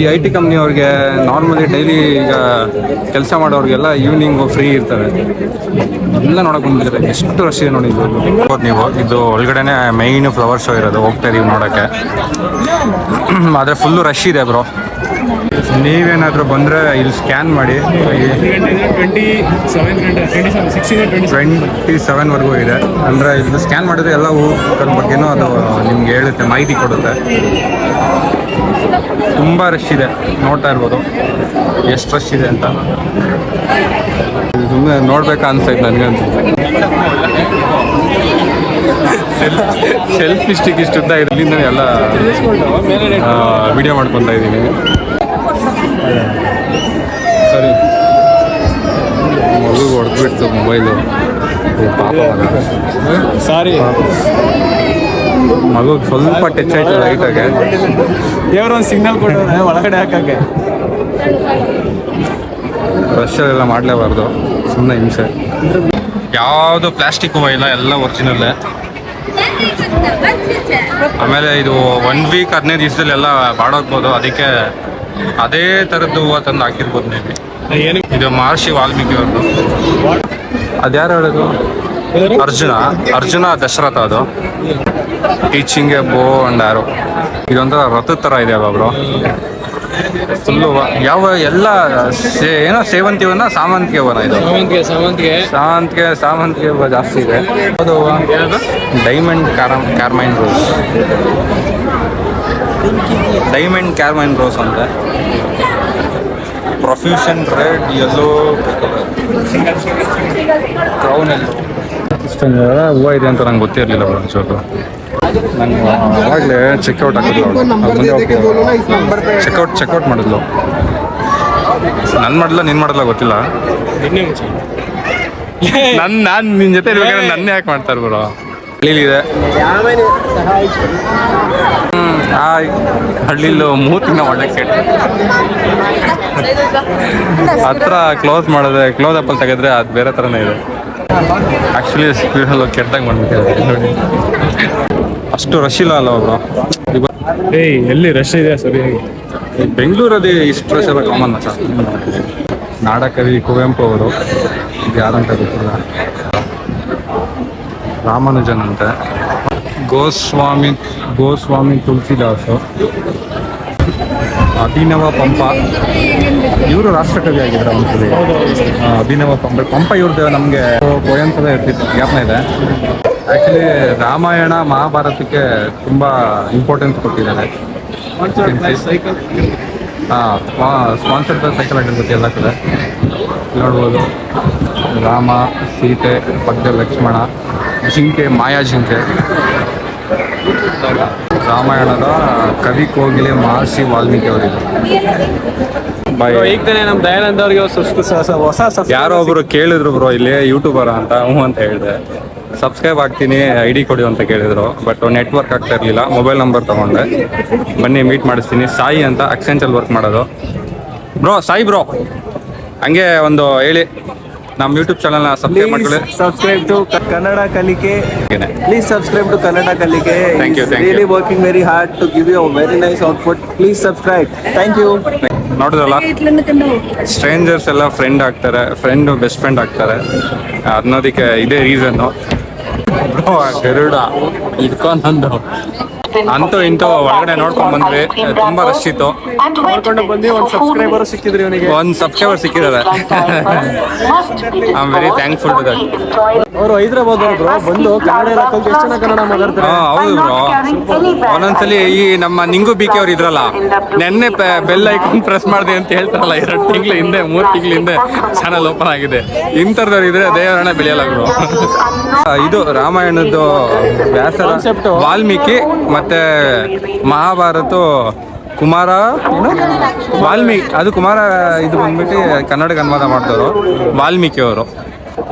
ಈ ಐ ಟಿ ಕಂಪ್ನಿಯವ್ರಿಗೆ ನಾರ್ಮಲಿ ಡೈಲಿ ಈಗ ಕೆಲಸ ಮಾಡೋರಿಗೆಲ್ಲ ಈವ್ನಿಂಗು ಫ್ರೀ ಇರ್ತವೆ. ಎಲ್ಲ ನೋಡಕ್ ಬಂದಿದ್ದಾರೆ ಎಷ್ಟು ರಶ್ ಇದೆ ನೋಡಿ ನೀವು ಇದು ಒಳಗಡೆನೆ ಮೈನ್ ಫ್ಲವರ್ ಶೋ ಇರೋದು ಹೋಗ್ತಾ ಇದೀವಿ ನೋಡೋಕ್ಕೆ. ಆದರೆ ಫುಲ್ಲು ರಶ್ ಇದೆ ಬ್ರೋ ನೀವೇನಾದರೂ ಬಂದರೆ ಇಲ್ಲಿ ಸ್ಕ್ಯಾನ್ ಮಾಡಿ. ಟ್ವೆಂಟಿ ಸೆವೆನ್ವರೆಗೂ ಇದೆ. ಅಂದರೆ ಇಲ್ಲಿ ಸ್ಕ್ಯಾನ್ ಮಾಡಿದ್ರೆ ಎಲ್ಲ ಊರ ಬಗ್ಗೆನೂ ಅದು ನಿಮ್ಗೆ ಹೇಳುತ್ತೆ ಮಾಹಿತಿ ಕೊಡುತ್ತೆ. ತುಂಬ ರಶ್ ಇದೆ. ನೋಡ್ತಾ ಇರ್ಬೋದು. ಎಷ್ಟು ರಶ್ ಇದೆ ಅಂತ. ಸುಮ್ಮನೆ ನೋಡ್ಬೇಕು ಅನ್ಸೈತೆ ನನಗಂತೂ ಸೆಲ್ಫ್ ಇಷ್ಟಿಕ್ ಇಷ್ಟು ಉದ್ದ ನಾನು ಎಲ್ಲ ವಿಡಿಯೋ ಮಾಡ್ಕೊತಾ ಇದ್ದೀನಿ. ಸರಿ. ಮಗು ಹೊಡೆದ್ಬಿಡ್ತು ಮೊಬೈಲು ಸಾರಿ. ಮಗು ಸ್ವಲ್ಪ ಟಚ್ ಆಯ್ತು ಲೈಟಾಗೆ ದೇವ್ರ ಒಂದು ಸಿಗ್ನಲ್ ಕೊಡೋಣ ಒಳಗಡೆ ಹಾಕಕ್ಕೆ. ರಶಲ್ಲೆಲ್ಲ ಮಾಡಲೇಬಾರ್ದು ಸುಮ್ಮನೆ ಹಿಂಸೆ. ಯಾವುದು ಪ್ಲಾಸ್ಟಿಕ್ ಹೂವು ಇಲ್ಲ ಎಲ್ಲ ಒರಿಜಿನಲ್ಲೇ ಆಮೇಲೆ ಇದು ಒನ್ ವೀಕ್ ಹದಿನೈದು ದಿವಸದಲ್ಲಿ ಎಲ್ಲ ಬಾಡೋಗ್ಬೋದು ಅದಕ್ಕೆ ಅದೇ ಥರದ್ದು ಹೂವು ತಂದು ಹಾಕಿರ್ಬೋದು ನೀವು. ಏನು ಇದು ಮಹರ್ಷಿ ವಾಲ್ಮೀಕಿ ಅವ್ರದ್ದು. ಅದ್ಯಾರು ಹೇಳೋದು? ಅರ್ಜುನ ಅರ್ಜುನ ದಶರಥ ಅದು. ಟೀಚಿಂಗ್ ಬೋ ಅಂಡ್ ಯಾರು ಇದೊಂಥರ ರಥದ ಥರ ಇದೆ ಬ್ರೋ ಫುಲ್ಲು ಯಾವ ಎಲ್ಲ ಸೇ ಏನೋ ಸೇವಂತಿ ಹೂವನ ಸಾಮಂತಿಗೆ ಹೂವನ ಇದು. ಸಾವಂತಿಗೆ ಸಾವಂತಿಗೆ ಸಾಮಂತಿಗೆ ಸಾಮಂತಿಗೆ ಹೂವು ಜಾಸ್ತಿ ಇದೆ. ಅದು diamond Karam carmine rose diamond carmine rose ಅಂತ. ಪ್ರೊಫ್ಯೂಷನ್ ರೆಡ್ ಎಲ್ಲೋ ಕ್ರೌನ್ ಎಲ್ಲೋ ಹೂವು ಇದೆ ಅಂತ ನಂಗೆ ಗೊತ್ತಿರಲಿಲ್ಲ ಒಂಚೂರು ನಂಗೆ ಅವಾಗಲೇ ಚೆಕ್ಔಟ್ ಹಾಕಿದ್ಲು ಚೆಕ್ಔಟ್ ಚೆಕ್ಔಟ್ ಮಾಡಿದ್ಲು ನನ್ನ ಮಾಡಲ್ಲ ನಿನ್ನ ಮಾಡಲ್ಲ ಗೊತ್ತಿಲ್ಲ ನನ್ನ ನಾನು ನನ್ ನಾನ್ ನಿನ್ ಜೊತೆ ಇರ್ಬೇಕಾದ್ರೆ ನನ್ನ ಯಾಕೆ ಮಾಡ್ತಾರೆ ಬ್ರೋ ಹಳ್ಳಿಲಿದೆ. ಆ ಹಳ್ಳಿಲು ಮೂತಿನ ಒಳ್ಳೆ ಕೆಟ್ಟ ಹತ್ರ ಕ್ಲೋಸ್ ಮಾಡಿದ್ರೆ ಕ್ಲೋಸ್ ಅಪ್ಪಲ್ಲಿ ತೆಗೆದ್ರೆ ಅದು ಬೇರೆ ಥರನೇ ಇದೆ. ಆ್ಯಕ್ಚುಲಿ ಸ್ಪೀಡಲ್ಲಿ ಕೆಟ್ಟಾಗಿ ಮಾಡ್ಬಿಟ್ಟಿದೆ ನೋಡಿ. ಅಷ್ಟು ರಶ್ ಇಲ್ಲ ಅಲ್ಲ ಬ್ರೋ ಏಯ್ ಎಲ್ಲಿ ರಶ್ ಇದೆ ಸರಿಯಾಗಿ ಬೆಂಗಳೂರಲ್ಲಿ ಇಷ್ಟು ರಶ್ ಎಲ್ಲ ಕಾಮನ್ ಸರ್. ನಾಡಕವಿ ಕುವೆಂಪು ಅವರು ಇದು ಯಾರಂತ ಗೊತ್ತಿಲ್ಲ. ರಾಮಾನುಜನ್ ಅಂತ. ಗೋಸ್ವಾಮಿ ಗೋಸ್ವಾಮಿ ತುಳಸಿದಾಸು ಅಭಿನವ ಪಂಪ. ಇವರು ರಾಷ್ಟ್ರಕವಿ ಆಗಿದ್ರು ಒಂದ್ಸಲಿ. ಅಭಿನವ ಪಂಪ. ಪಂಪ ಇವ್ರದ್ದು ನಮಗೆ ಕೊಯಂತದ ಇರ್ತಿತ್ತು ಜ್ಞಾಪನ ಇದೆ. ಆ್ಯಕ್ಚುಲಿ ರಾಮಾಯಣ ಮಹಾಭಾರತಕ್ಕೆ ತುಂಬ ಇಂಪಾರ್ಟೆನ್ಸ್ ಕೊಟ್ಟಿದ್ದಾರೆ. ಹಾಂ ಸ್ಪಾನ್ಸರ್ಡ್ ಬೈ ಸೈಕಲ್ ಆಗಿರ್ಬೇಕು ಎಲ್ಲ ಕಡೆ. ನೋಡ್ಬೋದು. ರಾಮ ಸೀತೆ ಪದ್ಯ ಲಕ್ಷ್ಮಣ ಜಿಂಕೆ ಮಾಯಾ ಜಿಂಕೆ. ರಾಮಾಯಣದ ಕವಿ ಕೋಗಿಲೆ ಮಹರ್ಷಿ ವಾಲ್ಮೀಕಿ ಅವರಿಗೆ ಈಗ ತಾನೇ ನಮ್ಮ ದಯಾನಂದ ಅವರಿಗೆ ಹೊಸ ಯಾರೋ ಒಬ್ರು ಕೇಳಿದ್ರು ಬ್ರೋ ಇಲ್ಲಿ ಯೂಟ್ಯೂಬರ್ ಅಂತ ಹ್ಞೂ ಅಂತ ಹೇಳಿದೆ. ಸಬ್ಸ್ಕ್ರೈಬ್ ಆಗ್ತೀನಿ ಐ ಡಿ ಕೊಡಿ ಅಂತ ಕೇಳಿದರು ಬಟ್ ನೆಟ್ವರ್ಕ್ ಆಗ್ತಾ ಇರಲಿಲ್ಲ. ಮೊಬೈಲ್ ನಂಬರ್ ತೊಗೊಂಡೆ. ಬನ್ನಿ ಮೀಟ್ ಮಾಡಿಸ್ತೀನಿ. ಸಾಯಿ ಅಂತ ಅಕ್ಸೆಂಚಲ್ಲಿ ವರ್ಕ್ ಮಾಡೋದು. ಬ್ರೋ ಸಾಯಿ ಬ್ರೋ ಹಂಗೆ ಒಂದು ಹೇಳಿ. ನಮ್ಮ ಯೂಟ್ಯೂಬ್ ಚಾನಲ್ನ ಸಬ್ಸ್ಕ್ರೈಬ್ ಮಾಡ್ಕೊಳ್ಳಿ. ಸಬ್ಸ್ಕ್ರೈಬ್ ಟು ಕನ್ನಡ ಕಲಿಕೆ. Please subscribe to Kannada Kalike thank you. Really working very hard to give you very nice output please subscribe thank you ನೋಡಿದ್ರಲ್ಲ? ಸ್ಟ್ರೇಂಜರ್ಸ್ ಎಲ್ಲ ಫ್ರೆಂಡ್ ಆಗ್ತಾರೆ. ಫ್ರೆಂಡ್ ಬೆಸ್ಟ್ ಫ್ರೆಂಡ್ ಆಗ್ತಾರೆ. ಅನ್ನೋದಕ್ಕೆ ಇದೇ ರೀಸನ್ನು 不知道啊，谁知道？你看他都。ಅಂತೂ ಇಂತೂ ಒಳಗಡೆ ನೋಡ್ಕೊಂಡ್ ಬಂದ್ವಿ. ತುಂಬಾ ರಶ್ ಇತ್ತು. ನೋಡ್ಕೊಂಡು ಬಂದು ಒಂದು ಸಬ್ಸ್ಕ್ರೈಬರ್ ಸಿಕ್ಕಿದ್ರಿ ಅವನಿಗೆ ಒಂದ್ ಸಬ್ಸ್ಕ್ರೈಬರ್ ಸಿಕ್ಕಿದ್ದಾರೆ. I am very thankful to that ಅವರು ಹೈದರಾಬಾದ್ ಅವರು ಬಂದು ಕನ್ನಡ ಎಲ್ಲ ಕಲ್ತು ಎಷ್ಟು ಜನ ಕನ್ನಡ ಮಾತಾಡ್ತಾರೆ? ಹಾ ಹೌದು ಬ್ರೋ ಒಂದೊಂದ್ಸಲಿ ಈ ನಮ್ಮ ನಿಂಗು ಬಿ ಕೆ ಅವ್ರು ಇದ್ರಲ್ಲ ನೆನ್ನೆ ಬೆಲ್ ಐಕಾನ್ ಪ್ರೆಸ್ ಮಾಡಿದೆ ಅಂತ ಹೇಳ್ತಾರಲ್ಲ ಎರಡು ತಿಂಗಳ ಹಿಂದೆ ಮೂರು ತಿಂಗಳ ಹಿಂದೆ ಚಾನಲ್ ಓಪನ್ ಆಗಿದೆ. ಇಂಥರ್ದವ್ರು ಇದ್ರೆ ದೇವರನ್ನ ಬೆಳೆಯಲ್ಲ ಬ್ರೋ ಇದು ರಾಮಾಯಣದ್ದು ವ್ಯಾಸ ವಾಲ್ಮೀಕಿ ವಾಲ್ಮೀಕಿ ಮತ್ತೆ ಮಹಾಭಾರತ ಕುಮಾರ ಏನು? ವಾಲ್ಮೀಕಿ ಅದು ಕುಮಾರ ಇದು ಬಂದ್ಬಿಟ್ಟು ಕನ್ನಡಕ್ಕೆ ಅನುವಾದ ಮಾಡ್ತಾರೋ ವಾಲ್ಮೀಕಿ ಅವರು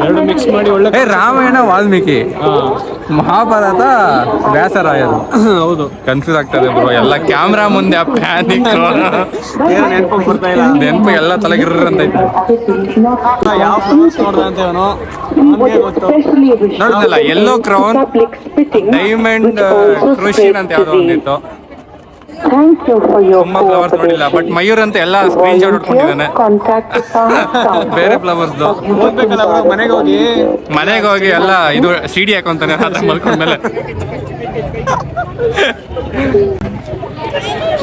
ಎರಡು ಮಿಕ್ಸ್ ಮಾಡಿ ಒಳ್ಳೆ ಏ ರಾಮಾಯಣ ವಾಲ್ಮೀಕಿ. ಮಹಾಭಾರತ ವ್ಯಾಸರಾಯರು. ಹೌದು. ಕನ್ಫ್ಯೂಸ್ ಆಗ್ತದೆ ಬ್ರೋ ಎಲ್ಲ ಕ್ಯಾಮ್ರಾ ಮುಂದೆ ಆ ಪ್ಯಾನಿಕ್ ಏನು ನೆನಪು ಬರ್ತಾ ಇಲ್ಲ. ನೆನಪು ಎಲ್ಲ ತಲೆಗಿರ್ರ ಅಂತ ಐತೆ. ಯಾವ ನೋಡ್ದ ಅಂತ ಗೊತ್ತು. ನೋಡಿದ್ನಲ್ಲ ಎಲ್ಲೋ ಕ್ರೌನ್ ಡೈಮಂಡ್ ಕ್ರೂಷಿನ್ ಅಂತ ಯಾವ್ದೋ ಒಂದಿತ್ತು. Thank ಯು ಫಾರ್ your ತುಂಬಾ ಫ್ಲವರ್ಸ್ ನೋಡಿಲ್ಲ ಬಟ್ ಮಯೂರ್ ಅಂತ ಎಲ್ಲ ಸ್ಕ್ರೀನ್ ಶಾಟ್ ಹೊಡ್ಕೊಂಡಿದ್ದಾನೆ. ಬೇರೆ ಫ್ಲವರ್ಸ್ ಮನೆಗೆ ಹೋಗಿ. ಮನೆಗೆ ಹೋಗಿ ಎಲ್ಲ ಇದು ಸಿಡಿ ಹಾಕೊಂತಾನೆ ಅದ ಮಲ್ಕೊಂಡ್ಮೇಲೆ.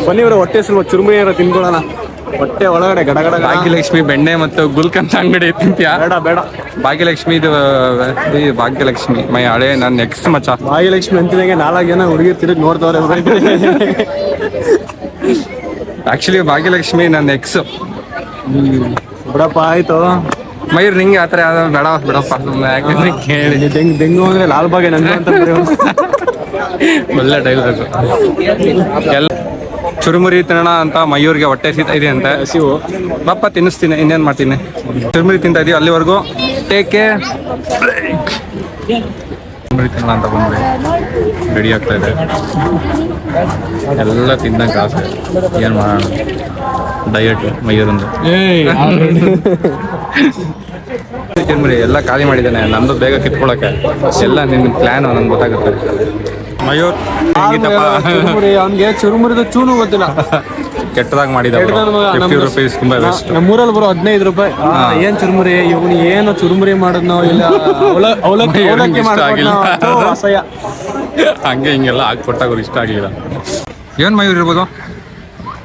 ಬನ್ನಿ ಹೊಟ್ಟೆ ಸ್ವಲ್ಪ ಚುರುಮುರಿ ಏನೋ ತಿನ್ಕೊಳ್ಳೋಣ. ಹೊಟ್ಟೆ ಒಳಗಡೆ ಗಡಗಡ ಗಡ ಗಡ. ಭಾಗ್ಯಲಕ್ಷ್ಮಿ ಬೆಣ್ಣೆ ಮತ್ತು ಗುಲ್ಕಂತ ಅಂಗಡಿ ತಿಂತ್ಯಾ? ಬೇಡ ಬೇಡ. ಭಾಗ್ಯಲಕ್ಷ್ಮಿ ಇದು ಈ ಭಾಗ್ಯಲಕ್ಷ್ಮಿ. ಮೈ ಹಳೆ ನನ್ನ ನೆಕ್ಸ್ ಮಚ್ಚ. ಭಾಗ್ಯಲಕ್ಷ್ಮಿ ಅಂತಿದಂಗೆ ನಾಲ್ಕು ಜನ ಹುಡುಗಿ ತಿರುಗಿ ನೋಡ್ತವ್ರೆ ಆಕ್ಚುಲಿ ಭಾಗ್ಯಲಕ್ಷ್ಮಿ ನನ್ನ ಎಕ್ಸ್ ಬಿಡಪ್ಪ ಆಯ್ತು. ಮಯೂರ್ ನಿಂಗೆ ಆತರ ಯಾವ್ದಾದ್ರು ಬೇಡ ಬಿಡಪ್ಪ ಯಾಕಂದ್ರೆ ಕೇಳಿ. ದೆಂಗ್ ದೆಂಗು ಅಂದ್ರೆ ಲಾಲ್ ಬಾಗೆ ನಂದು ಅಂತ. ಒಳ್ಳೆ ಡೈಲಾಗ್ ಎಲ್ಲ ಚುರುಮುರಿ ತಿನ್ನೋಣ ಅಂತ ಮಯೂರಿಗೆ ಹೊಟ್ಟೆ ಸೀತಾ ಇದೆ ಅಂತ. ಹಸಿವು. ಬಾಪ ತಿನ್ನಿಸ್ತೀನಿ ಇನ್ನೇನು ಮಾಡ್ತೀನಿ? ಚುರುಮುರಿ ತಿಂತಾ ಇದೀವಿ ಅಲ್ಲಿವರೆಗೂ? ಟೇಕೆ ಚುರುಮುರಿ ತಿನ್ನೋಣ ಅಂತ ಬಂದ್ವಿ. ರೆಡಿ ಆಗ್ತಾ ಇದೆ. ಎಲ್ಲ ತಿನ್ನಕ್ಕೆ ಆಸೆ ಏನು ಮಾಡೋಣ? ಡಯಟ್ ಮಯೂರಂದು. ಚುರುಮುರಿ ಎಲ್ಲ ಖಾಲಿ ಮಾಡಿದ್ದಾನೆ. ನಂದು ಬೇಗ ಕಿತ್ಕೊಳಕ್ಕೆ ಎಲ್ಲ ನಿನ್ನ ಪ್ಲ್ಯಾನ್ ನಂಗೆ ಗೊತ್ತಾಗುತ್ತೆ. ಮಯೂರ್ ಚುರುಮುರಿ ಅವ್ನಿಗೆ ಚುರುಮುರಿದು ಚೂನು ಗೊತ್ತಿಲ್ಲ. ಕೆಟ್ಟದಾಗ ಮಾಡಿದ ಕೆಟ್ಟದಾಗ್ ಮಗ, ಫಿಫ್ಟಿ ನಮ್ದು- ರುಪೀಸ್ ತುಂಬಾ ವೆಸ್ಟ್ ನಮ್ಮೂರಲ್ಲಿ ಬರೋ ಹದಿನೈದು ರೂಪಾಯಿ. ಏನ್ ಚುರುಮುರಿ ಇವನು ಏನು ಚುರುಮುರಿ ಮಾಡೋದ್ನೋ ಇಲ್ಲ ಅವಲ- ಅವಲಕ್ಕಿ ಅವಲಕ್ಕಿ ಅಸಹ್ಯ. ಹಂಗೆ ಹಿಂಗೆಲ್ಲ ಹಾಕ್ಕೊಟ್ಟಾಗ ಕೊಟ್ಟಾಗ ಇಷ್ಟ ಆಗಲಿಲ್ಲ. ಏನ್ ಮಯೂರ್ ಇರ್ಬೋದು?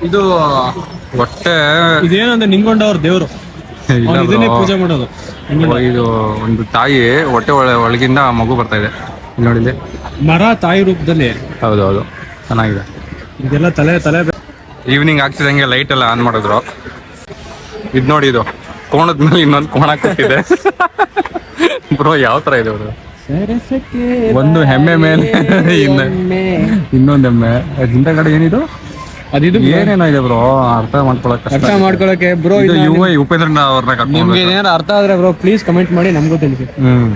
ಇದು ಹೊಟ್ಟೆ ಇದೇನಂದ್ರೆ ನಿಂಗೊಂಡವ್ರ ದೇವ್ರು. ಇದನ್ನೇ ಪೂಜೆ ಮಾಡೋದು. ಇದು ಒಂದು ತಾಯಿ ಹೊಟ್ಟೆ ಒಳ ಒಳಗಿಂದ ಮಗು ಬರ್ತಾ ಇದೆ. ನೋಡಿಲ್ಲಿ ಮರ ತಾಯಿ ರೂಪದಲ್ಲಿ. ಹೌದು ಹೌದು ಚೆನ್ನಾಗಿದೆ. ಇದೆಲ್ಲ ತಲೆ ತಲೆ ಈವ್ನಿಂಗ್ ಆಗ್ತಿದಂಗೆ ಲೈಟ್ ಎಲ್ಲ ಆನ್ ಮಾಡಿದ್ರು. ಇದು ನೋಡಿ ಇದು ಕೋಣದ ಮೇಲೆ ಇನ್ನೊಂದು ಕೋಣ ಕೊಟ್ಟಿದೆ. ಬ್ರೋ ಯಾವ ತರ ಇದೆ ಅವರು ಒಂದು ಹೆಮ್ಮೆ ಮೇಲೆ ಇನ್ನ ಇನ್ನೊಂದು ಹೆಮ್ಮೆ. ಹಿಂದಗಡೆ ಏನಿದು? ಅದಿದು ಏನೇನೋ ಇದೆ ಬ್ರೋ ಅರ್ಥ ಮಾಡ್ಕೊಳಕ್ಕೆ ಅರ್ಥ ಮಾಡ್ಕೊಳಕ್ಕೆ ಬ್ರೋ ಇದು ಯುವ ಉಪೇಂದ್ರ ಅವ್ರನ್ನ ನಿಮ್ಗೆ ಏನಾರು ಅರ್ಥ ಆದ್ರೆ ಬ್ರೋ ಪ್ಲೀಸ್ ಕಮೆಂಟ್ ಮಾಡಿ ನಮಗೂ ತಿಳಿಸಿ. ಹ್ಮ್.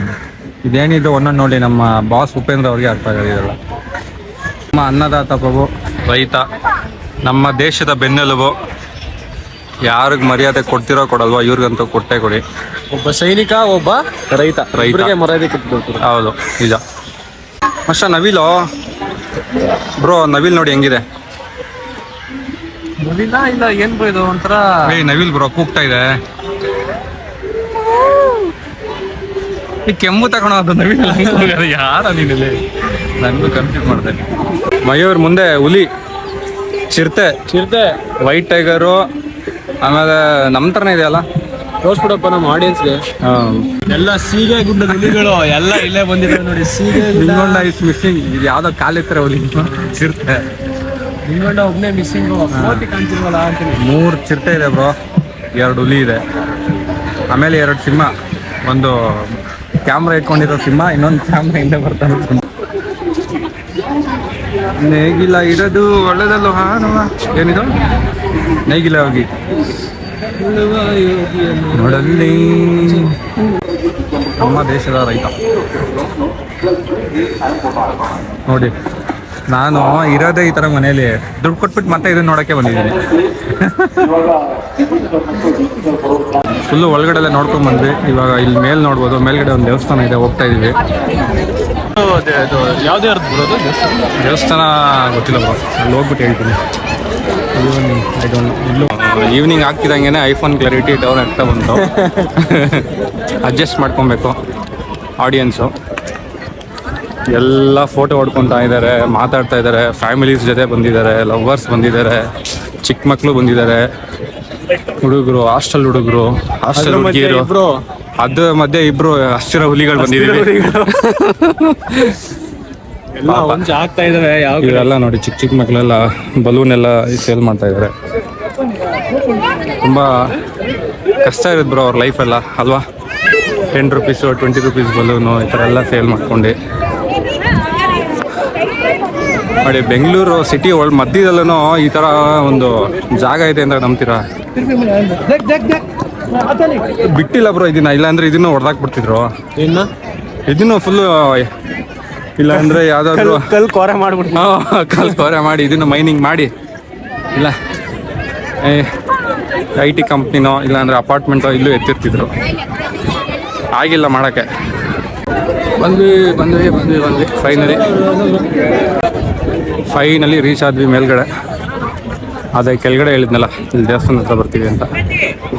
ಇದೇನಿದು ಒಂದೊಂದು ನೋಡಿ ನಮ್ಮ ಬಾಸ್ ಉಪೇಂದ್ರ ಅವ್ರಿಗೆ ಅರ್ಥ ಆಗಿದೆಲ್ಲ ನಮ್ಮ ಅನ್ನದಾತ ಪ್ರಭು. ರೈತ. ನಮ್ಮ ದೇಶದ ಬೆನ್ನೆಲುಬು. ಯಾರಿಗ್ ಮರ್ಯಾದೆ ಕೊಡ್ತಿರೋ ಕೊಡಲ್ವಾ ಇವ್ರಿಗಂತೂ ಕೊಟ್ಟೆ ಕೊಡಿ. ಒಬ್ಬ ಸೈನಿಕ ಒಬ್ಬ ರೈತ. ರೈತರಿಗೆ ಮರ್ಯಾದೆ ಕೊಟ್ಬಿಡ್ತಾರೆ ಹೌದು ನಿಜ. ಅಷ್ಟ ನವಿಲು? ಬ್ರೋ ನವಿಲ್ ನೋಡಿ ಹೆಂಗಿದೆ? ನವಿಲ್ ಇಲ್ಲ ಏನ್ ಬ್ರೋ ಇದು? ಒಂಥರ ನವಿಲ್ ಬ್ರೋ ಕೂಗ್ತಾ ಇದೆ. ಈ ಕೆಮ್ಮು ತಗೊಂಡು ಅದು ನವಿಲ್ ಯಾರ ನೀನಲ್ಲಿ? ನನಗೂ ಕನ್ಫ್ಯೂಸ್ ಮಾಡ್ತೇನೆ. ಮಯೂರ್ ಮುಂದೆ ಹುಲಿ ಚಿರತೆ ಚಿರತೆ. ವೈಟ್ ಟೈಗರು ಆಮೇಲೆ ನಮ್ಮ ಥರನೇ ಇದೆಯಲ್ಲ? ತೋರ್ಸ್ಬಿಡಪ್ಪ ನಮ್ಮ ಆಡಿಯನ್ಸ್ಗೆ ಎಲ್ಲ ಸೀಗೆ ಗುಡ್ಡ ಹುಲಿಗಳು ಎಲ್ಲ ಇಲ್ಲೇ ಬಂದಿದೆ ನೋಡಿ ಸೀಗೆ ನಿಂಗೊಂಡ ಇಸ್ ಮಿಸ್ಸಿಂಗ್ ಇದು ಯಾವ್ದೋ ಕಾಲಿತ್ತರ ಹುಲಿ ಚಿರತೆ. ನಿಂಗೊಂಡ ಒಬ್ನೇ ಮಿಸ್ಸಿಂಗ್ ಕಾಣ್ತಿಲ್ವಲ್ಲ ಅಂತೀನಿ. ಮೂರು ಚಿರತೆ ಇದೆ ಬ್ರೋ. ಎರಡು ಹುಲಿ ಇದೆ. ಆಮೇಲೆ ಎರಡು ಸಿಂಹ. ಒಂದು ಕ್ಯಾಮ್ರಾ ಇಟ್ಕೊಂಡಿರೋ ಸಿಂಹ ಇನ್ನೊಂದು ಕ್ಯಾಮ್ರಾ ಹಿಂದೆ ಬರ್ತಾನೆ ನೇಗಿಲ ಇಡೋದು ಒಳ್ಳೇದಲ್ಲ ಹಾನವ ಏನಿದು? ನೇಗಿಲ ಹೋಗಿ. ನೋಡಲ್ಲಿ. ನಮ್ಮ ದೇಶದ ರೈತ. ನೋಡಿ, ನಾನು ಇರೋದೇ ಈ ತರ ಮನೇಲಿ ದುಡ್ಡು ಕೊಟ್ಬಿಟ್ಟು ಮತ್ತೆ ಇದನ್ನ ನೋಡಕ್ಕೆ ಬಂದಿದ್ದೀನಿ. ಫುಲ್ಲು ಒಳಗಡೆ ಎಲ್ಲ ನೋಡ್ಕೊಂಡ್ ಬಂದ್ವಿ. ಇವಾಗ ಇಲ್ಲಿ ಮೇಲ್ ನೋಡ್ಬೋದು. ಮೇಲ್ಗಡೆ ಒಂದು ದೇವಸ್ಥಾನ ಇದೆ ಹೋಗ್ತಾ ಇದೀವಿ. ಯಾವ್ದೇ ಅರ್ಥ ಬರೋದು? ದೇವಸ್ಥಾನ ಗೊತ್ತಿಲ್ಲ ಬ್ರೋ ಅಲ್ಲಿ ಹೋಗ್ಬಿಟ್ಟು ಹೇಳ್ತೀನಿ. ಈವ್ನಿಂಗ್ ಆಗ್ತಿದಂಗೆ ಐಫೋನ್ ಕ್ಲಾರಿಟಿ ಡೌನ್ ಆಗ್ತಾ ಬಂತು. ಅಡ್ಜಸ್ಟ್ ಮಾಡ್ಕೊಬೇಕು. ಆಡಿಯನ್ಸು ಎಲ್ಲ ಫೋಟೋ ಹೊಡ್ಕೊತಾ ಇದ್ದಾರೆ ಮಾತಾಡ್ತಾ ಇದ್ದಾರೆ ಫ್ಯಾಮಿಲೀಸ್ ಜೊತೆ ಬಂದಿದ್ದಾರೆ ಲವರ್ಸ್ ಬಂದಿದ್ದಾರೆ ಚಿಕ್ಕ ಮಕ್ಕಳು ಬಂದಿದ್ದಾರೆ. ಹುಡುಗರು ಹಾಸ್ಟೆಲ್ ಹುಡುಗರು ಹಾಸ್ಟೆಲ್ ಹುಡುಗಿಯರು. ಅದ ಅದ್ರ ಮಧ್ಯೆ ಇಬ್ರು ಹಸಿರ ಹುಲಿಗಳು ಬಂದಿದ್ದೀವಿ ಎಲ್ಲ ಒಂಚ ಆಗ್ತಾ ಇದಾವೆ ಯಾವ ಇವೆಲ್ಲ ನೋಡಿ ಚಿಕ್ಕ ಚಿಕ್ಕ ಮಕ್ಕಳೆಲ್ಲ ಬಲೂನ್ ಎಲ್ಲ ಸೇಲ್ ಮಾಡ್ತಾ ಇದಾರೆ. ತುಂಬಾ ಕಷ್ಟ ಇರುತ್ತೆ ಬ್ರೋ ಅವ್ರ ಲೈಫ್ ಎಲ್ಲ ಅಲ್ವಾ? Ten rupees twenty rupees balloon ಈ ಥರ ಎಲ್ಲ ಸೇಲ್ ಮಾಡ್ಕೊಂಡು. ನೋಡಿ ಬೆಂಗಳೂರು ಸಿಟಿ ಒಳ ಮಧ್ಯದಲ್ಲೂ ಈ ಥರ ಒಂದು ಜಾಗ ಇದೆ ಅಂತ ನಂಬ್ತೀರಾ? ಬಿಟ್ಟಿಲ್ಲ ಬ್ರೋ ಇದನ್ನ. ಇಲ್ಲಾಂದ್ರೆ ಹೊಡೆದಾಕ್ ಬಿಡ್ತಿದ್ರು ಇನ್ನ? ಇದನ್ನು ಫುಲ್ ಇಲ್ಲ ಅಂದ್ರೆ ಯಾವ್ದಾದ್ರು ಕಲ್ ಕೋರೆ ಮಾಡ್ಬಿಟ್ಟು ಕಲ್ ಕೋರೆ ಮಾಡಿ ಇದನ್ನ ಮೈನಿಂಗ್ ಮಾಡಿ. ಇಲ್ಲ. ಐ ಟಿ ಕಂಪ್ನಿನೋ ಇಲ್ಲಾಂದ್ರೆ ಅಪಾರ್ಟ್ಮೆಂಟೋ ಇಲ್ಲೂ ಎತ್ತಿರ್ತಿದ್ರು. ಆಗಿಲ್ಲ ಮಾಡೋಕ್ಕೆ. ಬಂದ್ವಿ ಬಂದ್ವಿ ಬಂದ್ವಿ ಬಂದ್ವಿ. ಫೈನಲಿ ಫೈನಲಿ ರೀಚ್ ಆದ್ವಿ ಮೇಲ್ಗಡೆ. ಅದೇ ಕೆಳಗಡೆ ಹೇಳಿದ್ನಲ್ಲ ಇಲ್ಲಿ ದೇವಸ್ಥಾನ ಹತ್ರ ಬರ್ತೀವಿ ಅಂತ.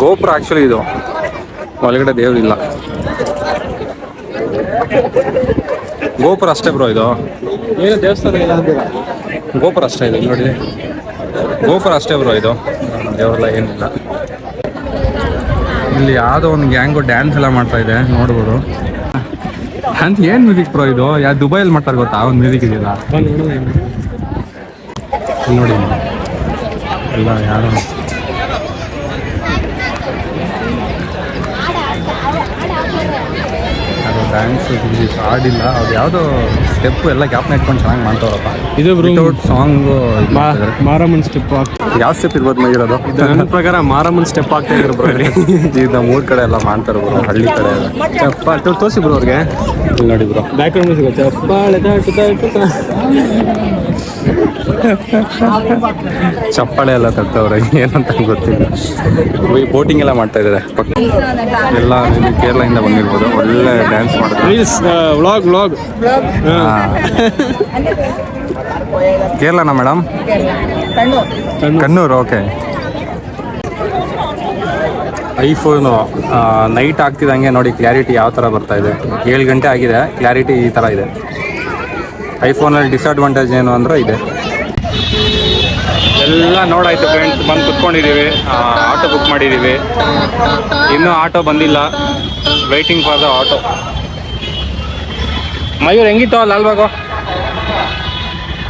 ಗೋಪುರ ಆ್ಯಕ್ಚುಲಿ ಇದು. ಒಳಗಡೆ ದೇವರಿಲ್ಲ ಗೋಪುರ ಅಷ್ಟೇ ಬ್ರೋ ಇದು. ಏನು ದೇವಸ್ಥಾನ ಇಲ್ಲ ಗೋಪುರ ಅಷ್ಟೇ ಇದೆ ನೋಡಿ. ಗೋಪುರ ಅಷ್ಟೇ ಬ್ರೋ ಇದು. ದೇವರೆಲ್ಲ ಏನಿಲ್ಲ. ಇಲ್ಲಿ ಯಾವುದೋ ಒಂದು ಗ್ಯಾಂಗು ಡ್ಯಾನ್ಸ್ ಎಲ್ಲ ಮಾಡ್ತಾ ಇದೆ ನೋಡ್ಬೋದು. ಅಂತ ಏನು ಮ್ಯೂಸಿಕ್ ಬ್ರೋ ಇದು? ಯಾವ ದುಬೈಯಲ್ಲಿ ಮಾಡ್ತಾರೆ ಗೊತ್ತಾ? ಒಂದು ಮ್ಯೂಸಿಕ್ ಇದೆಯಲ್ಲ? ನೋಡಿ. ಎಲ್ಲ ಯಾರು ಅದು ಡ್ಯಾನ್ಸ್ ಹಾಡಿಲ್ಲ. ಅದು ಯಾವುದೋ ಸ್ಟೆಪ್ ಎಲ್ಲ ಗ್ಯಾಪ್ ಇಟ್ಕೊಂಡು ಚೆನ್ನಾಗಿ ಮಾಡ್ತಾವ್ರಪ್ಪ. ಇದು. ವಿತೌಟ್ ಸಾಂಗು ಮಾರಮ್ಮನ್ ಸ್ಟೆಪ್ ಯಾವ ಸ್ಟೆಪ್ ಇರ್ಬೋದು ಮಗಿರೋದು ನನ್ನ ಪ್ರಕಾರ ಮಾರಮ್ಮನ್ ಸ್ಟೆಪ್ ಆಗ್ತಾ ಇದ್ರು ಬ್ರೋ ಇದು ನಮ್ಮ ಊರ್ ಕಡೆ ಎಲ್ಲ ಮಾಡ್ತಾರೆ ಬ್ರೋ ಹಳ್ಳಿ ಕಡೆ ಎಲ್ಲ. ಚಪ್ಪ ತೋರಿಸಿ ಬ್ರೋ ಅವ್ರಿಗೆ. ನೋಡಿ ಬ್ರೋ ಬ್ಯಾಕ್ ಗ್ರೌಂಡ್ ಮ್ಯೂಸಿಕ್ ಚಪ್ಪಾಳೆ ಚಪ್ಪಾಳೆ ಎಲ್ಲ ತರ್ತವ್ರೆ ಏನಂತ ಗೊತ್ತಿಲ್ಲ. ಬೋಟಿಂಗ್ ಎಲ್ಲ ಮಾಡ್ತಾ ಇದ್ದಾರೆ. ಪಕ್ಕ ಎಲ್ಲ ಕೇರಳ ಕೇರಳದಿಂದ ಬಂದಿರ್ಬೋದು. ಒಳ್ಳೆ ಡ್ಯಾನ್ಸ್ ಮಾಡ್ತಾರೆ. Please vlog vlog ಕೇರಳನಾ madam Kannur. Okay iPhone night ಆಗ್ತಿದ್ದಂಗೆ ನೋಡಿ ಕ್ಲಾರಿಟಿ ಯಾವ ಥರ ಬರ್ತಾ ಇದೆ. ಏಳು ಗಂಟೆ ಆಗಿದೆ ಕ್ಲಾರಿಟಿ ಈ ಥರ ಇದೆ. ಐಫೋನಲ್ಲಿ ಡಿಸ್ಅಡ್ವಾಂಟೇಜ್ ಏನು ಅಂದರೆ ಇದೆ. ಎಲ್ಲ ನೋಡಾಯ್ತು ಫ್ರೆಂಡ್ಸ್ ಬಂದು ಕುತ್ಕೊಂಡಿದ್ದೀವಿ ಆಟೋ ಬುಕ್ ಮಾಡಿದ್ದೀವಿ ಇನ್ನೂ ಆಟೋ ಬಂದಿಲ್ಲ. Waiting for the auto Mayur, ಹೆಂಗಿತ್ತು ಲಾಲ್ಬಾಗು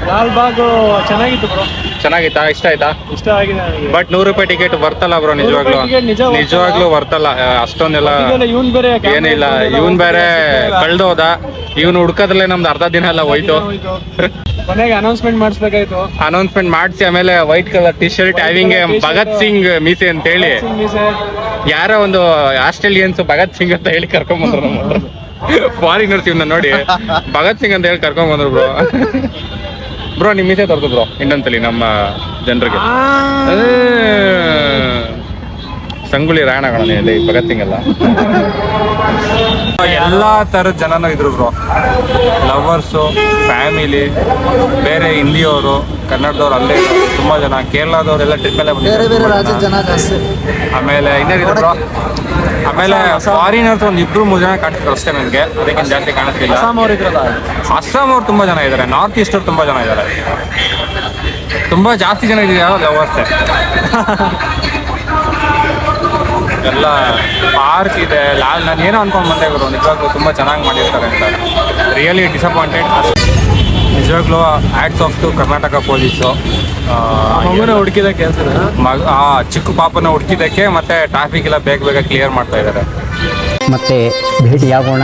ಲಾಲ್ಬಾಗು ಚೆನ್ನಾಗಿತ್ತು ಬ್ರೋ ಚೆನ್ನಾಗಿತ್ತಾ? ಇಷ್ಟ ಆಯ್ತಾ? ಇಷ್ಟ ಆಗಿದೆ ನನಗೆ. ಬಟ್ ನೂರು ರೂಪಾಯಿ ಟಿಕೆಟ್ ಬರ್ತಲ್ಲ ಬ್ರೋ ನಿಜವಾಗ್ಲೂ. ticket ನಿಜ ಬರ್ತಲ್ಲ. ನಿಜವಾಗ್ಲೂ ವರ್ತಲ್ಲ. ಅಷ್ಟೊಂದೆಲ್ಲ ಇವನ್ ಬೇರೆ ಏನಿಲ್ಲ. ಇವನ್ ಬೇರೆ ಕಳ್ದೋದ. ಇವನು ಹುಡ್ಕದ್ರಲ್ಲೇ ನಮ್ದು ಅರ್ಧ ದಿನ ಎಲ್ಲ ಹೋಯ್ತು. ಕೊನೆಗೆ ಅನೌನ್ಸ್ಮೆಂಟ್ ಮಾಡಿಸ್ಬೇಕಾಯ್ತು. ಅನೌನ್ಸ್ಮೆಂಟ್ ಮಾಡಿಸಿ ಆಮೇಲೆ white colour T shirt having Bhagat Singh ಮೀಸೆ ಅಂತ ಹೇಳಿ. ಯಾರೋ ಒಂದು ಆಸ್ಟ್ರೇಲಿಯನ್ಸ್ ಭಗತ್ ಸಿಂಗ್ ಅಂತ ಹೇಳಿ ಕರ್ಕೊಂಡ್ ಬಂದ್ರು ನಮ್ಮ ಫಾರಿನರ್ಸ್ ಇವನ್ನ ನೋಡಿ. ಭಗತ್ ಸಿಂಗ್ ಅಂತ ಹೇಳಿ ಕರ್ಕೊಂಡ್ ಬಂದ್ರು ಬ್ರೋ ಬ್ರೋ ನಿಮ್ ಮೀಸೆ ತರ್ತು ಬ್ರೋ ಇನ್ನೊಂದ್ಸಲಿ ನಮ್ಮ ಜನರಿಗೆ. ಸಂಗುಳಿ ರಾಯಣಗಳನ್ನ ಇಲ್ಲಿ ಭಗತ್ ಸಿಂಗ್ ಎಲ್ಲ. ಎಲ್ಲಾ ತರದ ಜನನೂ ಇದ್ರು ಬ್ರೋ ಲವರ್ಸು ಫ್ಯಾಮಿಲಿ ಬೇರೆ ಹಿಂದಿಯವರು ಕನ್ನಡದವ್ರು ಅಲ್ಲೇ ಇದ್ರು. ತುಂಬಾ ಜನ. ಕೇರಳದವರೆಲ್ಲ ಟ್ರಿಪ್ ಎಲ್ಲ ಬಂದಿದ್ದಾರೆ. ಬೇರೆ ರಾಜ್ಯದ ಜನ ಜಾಸ್ತಿ. ಆಮೇಲೆ ಇನ್ನೇನಿದ್ರು ಬ್ರೋ ಆಮೇಲೆ ಫಾರಿನರ್ಸ್ ಒಂದು ಇಬ್ರು ಮೂರು ಜನ ಕಾಣಿಸ್ತಾರೆ ಅಷ್ಟೇ ನನಗೆ. ಅದಕ್ಕಿಂತ ಜಾಸ್ತಿ ಕಾಣಿಸ್ತಿಲ್ಲ. ಅಸ್ಸಾಂ ಅವ್ರು ಇದ್ರಲ್ಲ? ಅಸ್ಸಾಂ ಅವ್ರು ತುಂಬಾ ಜನ ಇದ್ದಾರೆ ನಾರ್ತ್ ಈಸ್ಟ್ ಅವ್ರು ತುಂಬಾ ಜನ ಇದ್ದಾರೆ ತುಂಬಾ ಜಾಸ್ತಿ ಜನ ಇದೆಯಾ ಲವರ್ಸೆ ಎಲ್ಲ ಪಾರ್ಕ್ ಇದೆ. ಲಾಲ್ ನಾನು ಏನೋ ಅನ್ಕೊಂಡ್ ಬಂದೆ ಗುರು. ನಿಜವಾಗ್ಲೂ ತುಂಬಾ ಚೆನ್ನಾಗಿ ಮಾಡಿರ್ತಾರೆ ಅಂತ. ರಿಯಲಿ ಡಿಸಪಾಯಿಂಟೆಡ್ ನಿಜವಾಗ್ಲೂ hats off to Karnataka police ಮಗುನ ಹುಡುಕಿದ ಕೆಲಸನ ಮಗ ಆ ಚಿಕ್ಕ ಪಾಪನ ಹುಡುಕಿದ್ದಕ್ಕೆ ಮತ್ತೆ ಟ್ರಾಫಿಕ್ ಎಲ್ಲ ಬೇಗ ಬೇಗ ಕ್ಲಿಯರ್ ಮಾಡ್ತಾ ಇದ್ದಾರೆ. ಮತ್ತೆ ಭೇಟಿಯಾಗೋಣ.